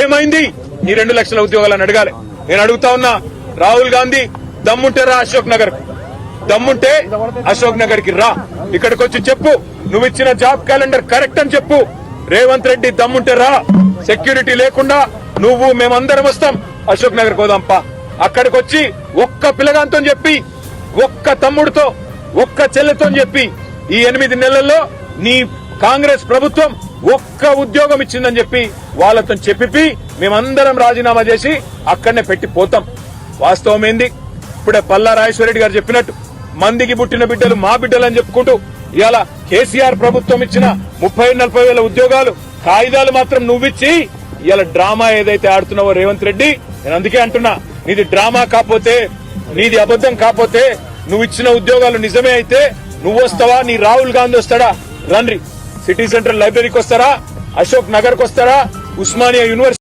ఏమైంది? ఈ రెండు లక్షల ఉద్యోగాలను అడగాలి. నేను అడుగుతా ఉన్నా రాహుల్ గాంధీ దమ్ముంటే రా అశోక్ నగర్. దమ్ముంటే అశోక్ నగర్కి రా. ఇక్కడికి వచ్చి చెప్పు నువ్వు ఇచ్చిన జాబ్ క్యాలెండర్ కరెక్ట్ అని చెప్పు. రేవంత్ రెడ్డి దమ్ముంటే రా. సెక్యూరిటీ లేకుండా నువ్వు మేమందరం వస్తాం. అశోక్ నగర్ పోదాంపా అక్కడికి వచ్చి ఒక్క పిల్లగాంతో చెప్పి ఒక్క తమ్ముడితో ఒక్క చెల్లెతో చెప్పి ఈ ఎనిమిది నెలల్లో నీ కాంగ్రెస్ ప్రభుత్వం ఒక్క ఉద్యోగం ఇచ్చిందని చెప్పి వాళ్ళతో చెప్పి మేమందరం రాజీనామా చేసి అక్కడనే పెట్టి పోతాం. వాస్తవం ఏంది? ఇప్పుడే పల్లా రాజేశ్వరరెడ్డి గారు చెప్పినట్టు మందికి పుట్టిన బిడ్డలు మా బిడ్డలు అని చెప్పుకుంటూ ఇవాళ కేసీఆర్ ప్రభుత్వం ఇచ్చిన ముప్పై నలభై వేల ఉద్యోగాలు కాగితాలు మాత్రం నువ్విచ్చి ఇవాళ డ్రామా ఏదైతే ఆడుతున్నావో రేవంత్ రెడ్డి నేను అందుకే అంటున్నా నీది డ్రామా కాకపోతే నీది అబద్ధం కాకపోతే నువ్వు ఇచ్చిన ఉద్యోగాలు నిజమే అయితే నువ్వు వస్తావా నీ రాహుల్ గాంధీ వస్తాడా? రండి. సిటీ సెంట్రల్ లైబ్రరీకి వస్తారా? అశోక్ నగర్కి వస్తారా? ఉస్మానియా యూనివర్సిటీ